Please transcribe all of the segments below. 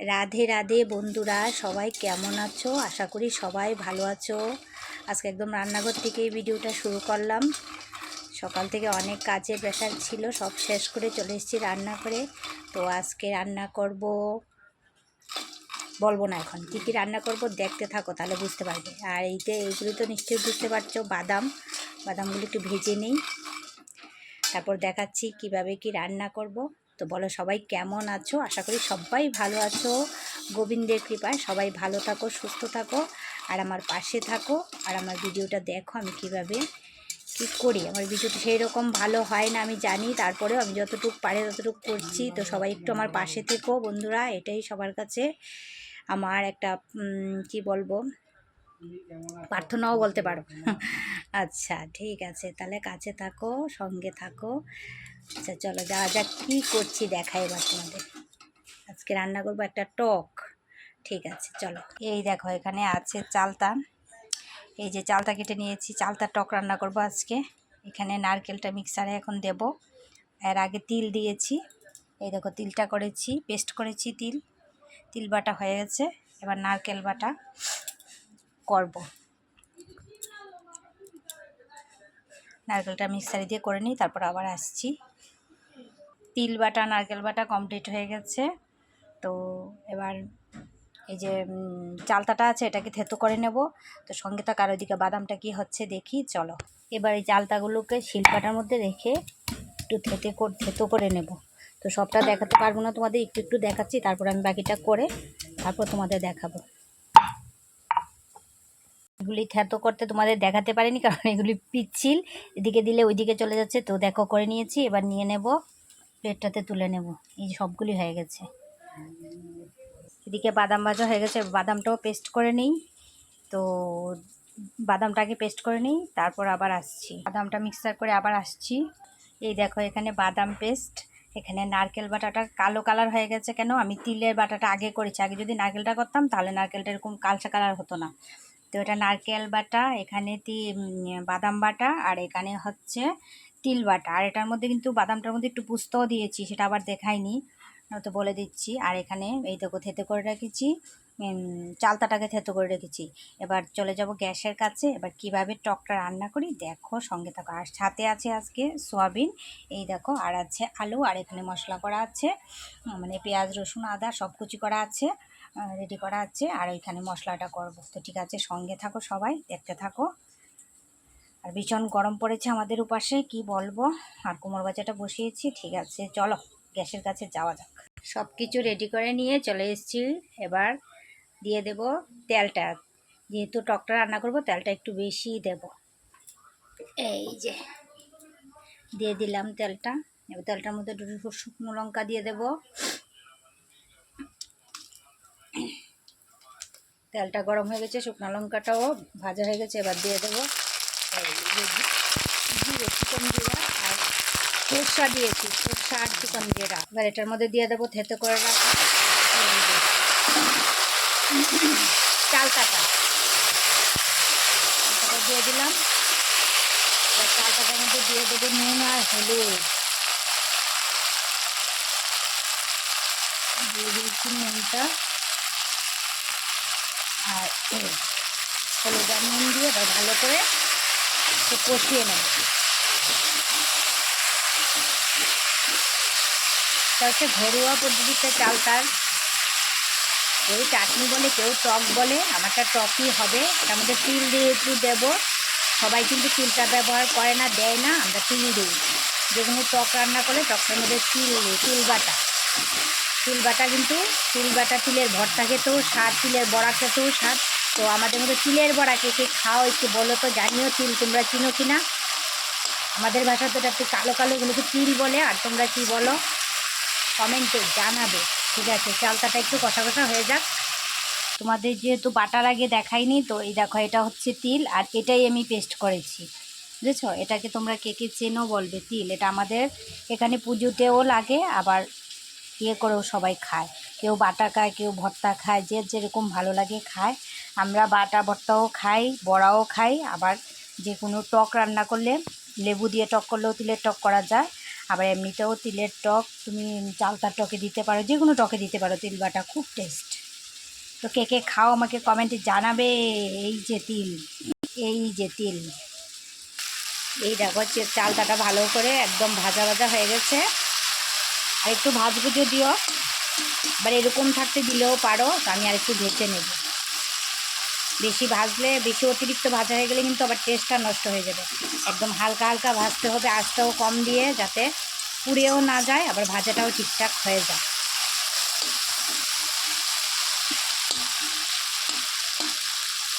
রাধে রাধে বন্ধুরা, সবাই কেমন আছো? আশা করি সবাই ভালো আছো। আজকে একদম রান্নাঘর থেকে ভিডিওটা শুরু করলাম। সকাল থেকে অনেক কাজের প্রেশার ছিল, সব শেষ করে চলে এসেছি রান্না করে তো আজকে রান্না করব, বলব না এখন, কী কী রান্না করব দেখতে থাকো, তাহলে বুঝতে পারবে। আর এইতে এইগুলো তো নিশ্চয়ই বুঝতে পারছ, বাদাম। বাদামগুলো একটু ভেজে নেই। তারপর দেখাচ্ছি কীভাবে কি রান্না করব। তো বলো সবাই কেমন আছো? আশা করি সবাই ভালো আছো। গোবিন্দের কৃপায় সবাই ভালো থাকো, সুস্থ থাকো, আর আমার পাশে থাকো। আর আমার ভিডিওটা দেখো আমি কীভাবে কি করি। আমার ভিডিওটা সেই রকম ভালো হয় না, আমি জানি। তারপরেও আমি যতটুকু পারে ততটুকু করছি। তো সবাই একটু আমার পাশে থেকো বন্ধুরা, এটাই সবার কাছে আমার একটা কি বলব, প্রার্থনাও বলতে পারো। আচ্ছা ঠিক আছে। তাহলে কাছে থাকো, সঙ্গে থাকো। আচ্ছা চলো যাওয়া যাক, কী করছি দেখাই এবার তোমাদের। আজকে রান্না করব একটা টক। ঠিক আছে, চলো। এই দেখো, এখানে আছে চালতা। এই যে চালতা কেটে নিয়েছি, চালতার টক রান্না করব আজকে। এখানে নারকেলটা মিক্সারে এখন দেব। এর আগে তিল দিয়েছি। এই দেখো, তিলটা করেছি, পেস্ট করেছি তিল। তিল বাটা হয়ে গেছে, এবার নারকেল বাটা করব। নারকেলটা মিক্সারে দিয়ে করে নিই, তারপর আবার আসছি। তিল বাটা, নারকেল বাটা কমপ্লিট হয়ে গেছে। তো এবার এই যে চালতাটা আছে, এটাকে থেতো করে নেব। তো সঙ্গে থাকা আর ওইদিকে বাদামটা কি হচ্ছে দেখি, চলো। এবার এই চালতাগুলোকে শিলপাটার মধ্যে রেখে একটু থেতে থেতো করে নেব। তো সবটা দেখাতে পারব না তোমাদের, একটু একটু দেখাচ্ছি, তারপর আমি বাকিটা করে তারপর তোমাদের দেখাবো। এগুলি খ্যাত করতে তোমাদের দেখাতে পারিনি, কারণ এগুলি পিচ্ছিল। এদিকে দিলে ওইদিকে চলে যাচ্ছে। তো দেখো, করে নিয়েছি। এবার নিয়ে নেব। প্লেটটাতে তুলে নেব। এই সবগুলি হয়ে গেছে। এদিকে বাদাম ভাজা হয়ে গেছে। বাদামটাও পেস্ট করে নিই। তো বাদামটাকে পেস্ট করে নিই। তারপর আবার আসছি। বাদামটা মিক্সার করে আবার আসছি। এই দেখো, এখানে বাদাম পেস্ট। এখানে নারকেল বাটাটা কালো কালার হয়ে গেছে কেন? আমি তিলের বাটাটা আগে করেছি। আগে যদি নারকেলটা করতাম, তাহলে নারকেলটা এরকম কালচা কালার হতো না। তো এটা নারকেল বাটা, এখানে তি বাদাম বাটা আর এখানে হচ্ছে তিল বাটা। আর এটার মধ্যে কিন্তু বাদামটার মধ্যে একটু পুস্তও দিয়েছি, সেটা আবার দেখাইনি তো বলে দিচ্ছি। আর এখানে এই দেখো থেতে করে রেখেছি চালতাটাকে থেতো করে রেখেছি। এবার চলে যাব গ্যাসের কাছে। এবার কীভাবে টকটা রান্না করি, দেখো সঙ্গে থাকো। আর সাথে আছে আজকে সোয়াবিন, এই দেখো, আর আছে আলু, আর এখানে মশলা করা আছে মানে পেঁয়াজ, রসুন, আদা সব কুচি করা আছে। রেডি করা আছে। আর ওইখানে মশলাটা করব তো ঠিক আছে। সঙ্গে থাকো সবাই, দেখতে থাকো। আর ভীষণ গরম পড়েছে আমাদের উপাসে কি বলব? আর কোমর বাজাটা বসিয়েছি, ঠিক আছে। চলো, গ্যাসের কাছে যাওয়া যাক। সব কিছু রেডি করে নিয়ে চলে এসেছি। এবার দিয়ে দেব তেলটা। যেহেতু টকটা রান্না করব, তেলটা একটু বেশি দেব। এই যে, দিয়ে দিলাম তেলটা। এবার তেলটার মধ্যে দুটো শুকনো লঙ্কা দিয়ে দেব। তেলটা গরম হয়ে গেছে, শুকনো লঙ্কাটাও ভাজা হয়ে গেছে, এবার দিয়ে দেবো। জিরে চিকন জিরা আর সরষা দিয়েছি, সরষা আর চিকন জিরা। এবার এটার মধ্যে দিয়ে দেবো থেতে করে রাখা চালতাটা চালতাটা দিয়ে দিলাম। এবার চালতাটার মধ্যে দিয়ে দেবো নুন আর হলুদ। দিয়ে দিয়েছি নুনটা। আর হলুদ নুন দিয়ে এবার ভালো করে একটু কষিয়ে নেব। হচ্ছে ঘরোয়া পদ্ধতিতে চালতার কেউ চাটনি বলে কেউ টক বলে, আমারটা টকই হবে। তার মধ্যে তিল দিয়ে একটু দেবো। সবাই কিন্তু তিলটা ব্যবহার করে না, দেয় না, আমরা তিল দিই। যেগুলো টক রান্না করলে টকটার মধ্যে তিল তিল বাটা। তিল বাটা কিন্তু তিল বাটা তিলের ভর্তা খেতেও স্বাদ, তিলের বড়া খেতেও স্বাদ। তো আমাদের মধ্যে তিলের বড়া কে কে খাও একটু বলো তো, জানিও তিল তোমরা চিনো কি না আমাদের ভাষা তো একটু কালো কালো এগুলোকে তিল বলে, আর তোমরা কি বলো? কমেন্টে জানাবে। ঠিক আছে, চালতাটা একটু কষা কষা হয়ে যাক। তোমাদের যেহেতু বাটার আগে দেখাইনি, তো এই দেখো এটা হচ্ছে তিল, আর এটাই আমি পেস্ট করেছি। বুঝেছ? এটাকে তোমরা কে কে চেনো বলবে তিল। এটা আমাদের এখানে পুজোতেও লাগে, আবার ইয়ে করেও সবাই খায়। কেউ বাটা খায়, কেউ ভর্তা খায়, যে যেরকম ভালো লাগে খায়। আমরা বাটা, ভর্তাও খাই, বড়াও খাই, আবার যে কোনো টক রান্না করলে লেবু দিয়ে টক করলেও তিলের টক করা যায়। আবার এমনিতেও তিলের টক তুমি চালতার টকে দিতে পারো যে কোনো টকে দিতে পারো, তিল বাটা খুব টেস্ট তো কে কে খাও আমাকে কমেন্টে জানাবে, এই যে তিল, এই যে তিল। এই দেখো চালতাটা ভালো করে একদম ভাজা ভাজা হয়ে গেছে। আর একটু ভাজবো যদিও, এবার এরকম থাকতে দিলেও পারো, তো আমি আর একটু ভেজে নেব। বেশি ভাজলে, বেশি অতিরিক্ত ভাজা হয়ে গেলে কিন্তু আবার টেস্টটা নষ্ট হয়ে যাবে। একদম হালকা হালকা ভাজতে হবে, আঁচটাও কম দিয়ে যাতে পুড়েও না যায়, আবার ভাজাটাও ঠিকঠাক হয়ে যায়।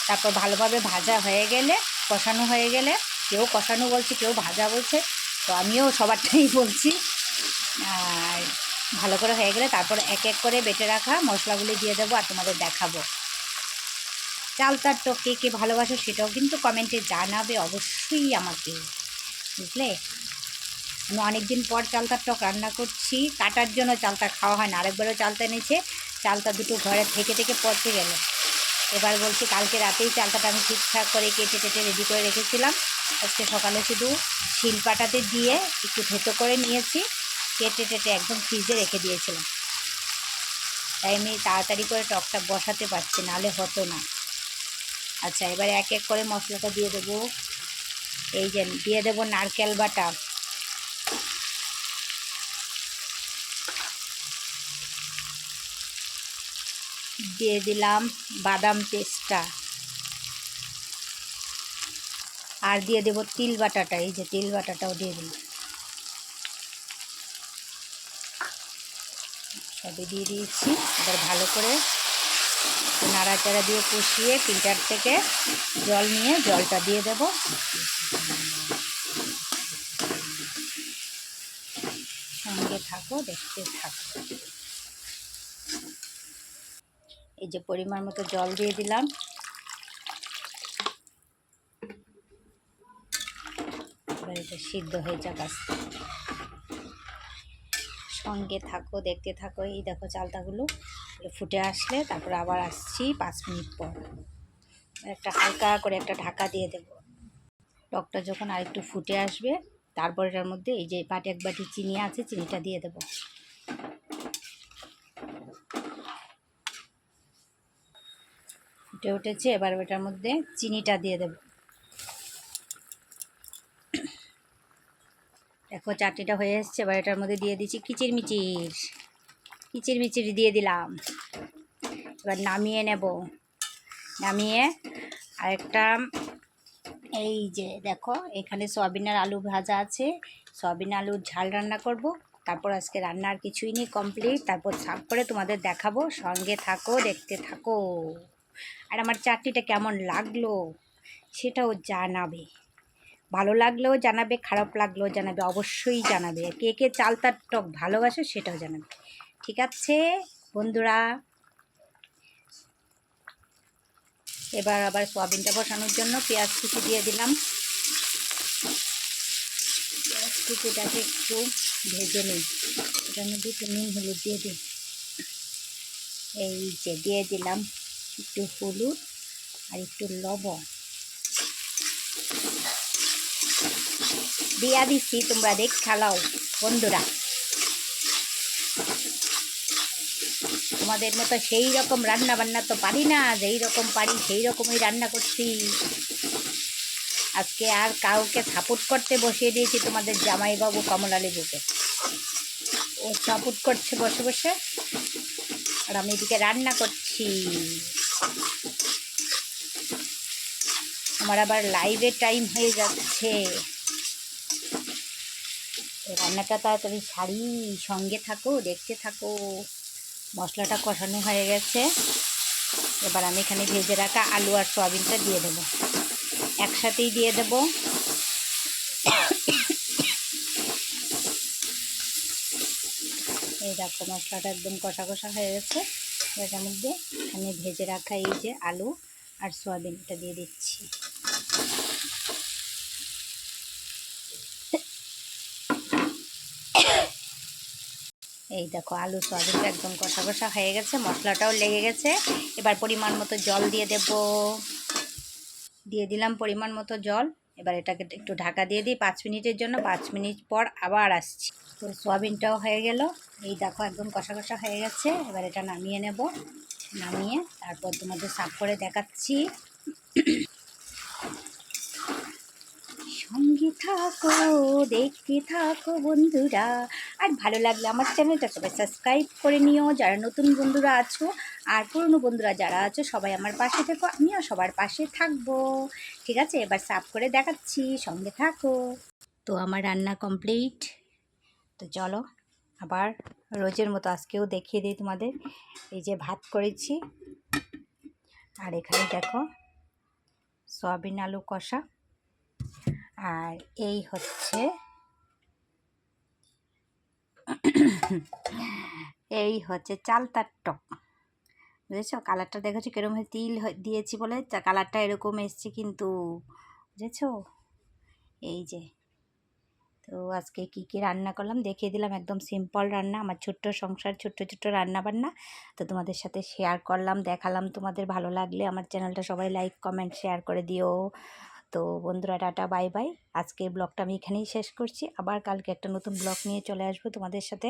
তারপর ভালোভাবে ভাজা হয়ে গেলে, কষানো হয়ে গেলে, কেউ কষানো বলছে, কেউ ভাজা বলছে, তো আমিও সবারটাই বলছি। আর ভালো করে হয়ে গেলে তারপর এক এক করে বেটে রাখা মশলাগুলি দিয়ে দেবো আর তোমাদের দেখাবো। চালতার টক কে কে ভালোবাসো সেটাও কিন্তু কমেন্টে জানাবে অবশ্যই আমাকে, বুঝলে? আমি অনেকদিন পর চালতার টক রান্না করছি, কাটার জন্য চালতা খাওয়া হয় না। আরেকবারও চালতা এনেছে, চালতা দুটো ঘরে থেকে থেকে পচে গেল। এবার বলছি কালকে রাতেই চালতাটা আমি ঠিকঠাক করে কেটে টেটে রেডি করে রেখেছিলাম। আজকে সকালে শুধু শিলপাটাতে দিয়ে একটু থেতো করে নিয়েছি। কেটে টেটে একদম ফ্রিজে রেখে দিয়েছিলাম। তাই আমি তাড়াতাড়ি করে টকটা বসাতে পারছি, নাহলে হতো না। আচ্ছা এবার এক এক করে মশলাটা দিয়ে দেবো। এই যে, দিয়ে দেবো নারকেল বাটা। দিয়ে দিলাম বাদাম পেস্টটা। আর দিয়ে দেবো তিল বাটাটা, এই যে তিল বাটাটাও দিয়ে দিলাম। সবই দিয়ে দিয়েছি। এবার ভালো করে নাড়াচাড়া দিয়ে কষিয়ে ফিল্টার থেকে জল নিয়ে জলটা দিয়ে দেব। সঙ্গে থাকো, দেখতে থাকো। এই যে পরিমাণ মতো জল দিয়ে দিলাম। সিদ্ধ হয়ে যাক আস্তে। সঙ্গে থাকো। দেখতে থাকো। এই দেখো চালতাগুলো ফুটে আসলে তারপর আবার আসছি পাঁচ মিনিট পর। একটা হালকা করে একটা ঢাকা দিয়ে দেব। টকটা যখন আরেকটু ফুটে আসবে তারপর এটার মধ্যে এই যে বাটি এক বাটি চিনি আছে চিনিটা দিয়ে দেব। ফুটে উঠেছে এবার এটার মধ্যে চিনিটা দিয়ে দেব। দেখো, চাটনিটা হয়ে এসছে, এবার এটার মধ্যে দিয়ে দিচ্ছি কিচির মিচির কিচির মিচির দিয়ে দিলাম। এবার নামিয়ে নেব। নামিয়ে আরেকটা, এই যে দেখো, এখানে সয়াবিনের আলু ভাজা আছে। সয়াবিন আলুর ঝাল রান্না করব। তারপর আজকে রান্নার কিছুই নেই কমপ্লিট তারপর করে তোমাদের দেখাবো। সঙ্গে থাকো, দেখতে থাকো। আর আমার চাটনিটা কেমন লাগল, সেটাও জানাবে। ভালো লাগলেও জানাবে, খারাপ লাগলেও জানাবে, অবশ্যই জানাবে। কে কে চালতার টক ভালোবাসে সেটাও জানাবে। ঠিক আছে, বন্ধুরা। এবার আবার সোয়াবিনটা বসানোর জন্য পেঁয়াজ কুচি দিয়ে দিলাম। পেঁয়াজ কুচিটাকে একটু ভেজে নিই। এটার মধ্যে একটু নুন হলুদ দিয়ে দিই। এই যে দিয়ে দিলাম একটু হলুদ আর একটু লবণ। দিয়া দিচ্ছি তোমরা দেখ খেলাও, বন্ধুরা। তোমাদের মতো সেই রকম রান্না বান্না তো পারি না, যেই রকম পারি সেই রকমই রান্না করছি। আজকে আর কাউকে সাপোর্ট করতে বসিয়ে দিয়েছি তোমাদের জামাইবাবু কমলা লেবুকে। ও সাপোর্ট করছে বসে বসে, আর আমি এদিকে রান্না করছি। আমার আবার লাইভের টাইম হয়ে যাচ্ছে। রান্নাটা তাড়াতাড়ি সারি সঙ্গে থাকো, দেখতে থাকো। মশলাটা কষানো হয়ে গেছে। এবার আমি এখানে ভেজে রাখা আলু আর সয়াবিনটা দিয়ে দেবো। একসাথেই দিয়ে দেব। এই দেখো মশলাটা একদম কষা কষা হয়ে গেছে। এটার মধ্যে আমি ভেজে রাখা এই যে আলু আর সয়াবিনটা দিয়ে দিচ্ছি। এই দেখো আলু সয়াবিনটা একদম কষা কষা হয়ে গেছে, মশলাটাও লেগে গেছে। এবার পরিমাণ মতো জল দিয়ে দেব। দিয়ে দিলাম পরিমাণ মতো জল। এবার এটাকে একটু ঢাকা দিয়ে দিই পাঁচ মিনিটের জন্য। পাঁচ মিনিট পর আবার আসছি। তো সোয়াবিনটাও হয়ে গেল। এই দেখো একদম কষা কষা হয়ে গেছে। এবার এটা নামিয়ে নেব। নামিয়ে তারপর তোমাদের সাফ করে দেখাচ্ছি। সঙ্গে থাকো, দেখতে থাকো বন্ধুরা। আর ভালো লাগলে আমার চ্যানেলটা সবাই সাবস্ক্রাইব করে নিও। যারা নতুন বন্ধুরা আছো আর পুরনো বন্ধুরা যারা আছো, সবাই আমার পাশে থেকো। আমিও সবার পাশে থাকব। ঠিক আছে, এবার সাফ করে দেখাচ্ছি। সঙ্গে থাকো। তো আমার রান্না কমপ্লিট তো চলো, আবার রোজের মতো আজকেও দেখিয়ে দিই তোমাদের। এই যে ভাত করেছি। আর এখানে দেখো, সয়াবিন আলু কষা। আর এই হচ্ছে এই হচ্ছে চালতার টক। বুঝেছ? কালারটা দেখেছ কিরম হয়ে তিল দিয়েছি বলে? কালারটা এরকম এসছে কিন্তু, বুঝেছ? এই যে। তো আজকে কি কি রান্না করলাম দেখিয়ে দিলাম, একদম সিম্পল রান্না। আমার ছোট্ট সংসার, ছোট্ট ছোট্ট রান্না বান্না তো তোমাদের সাথে শেয়ার করলাম, দেখালাম তোমাদের ভালো লাগলে। আমার চ্যানেলটা সবাই লাইক কমেন্ট শেয়ার করে দিও। তো বন্ধুরা টাটা, বাই বাই। আজকে ব্লগটা আমি এখানেই শেষ করছি। আবার কালকে একটা নতুন ব্লগ নিয়ে চলে আসব তোমাদের সাথে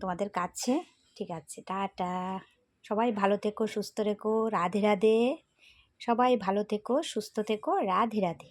তোমাদের কাছে। ঠিক আছে, টাটা। সবাই ভালো থেকো, সুস্থ রেখো রাধে রাধে। সবাই ভালো থেকো, সুস্থ থেকো, রাধে রাধে।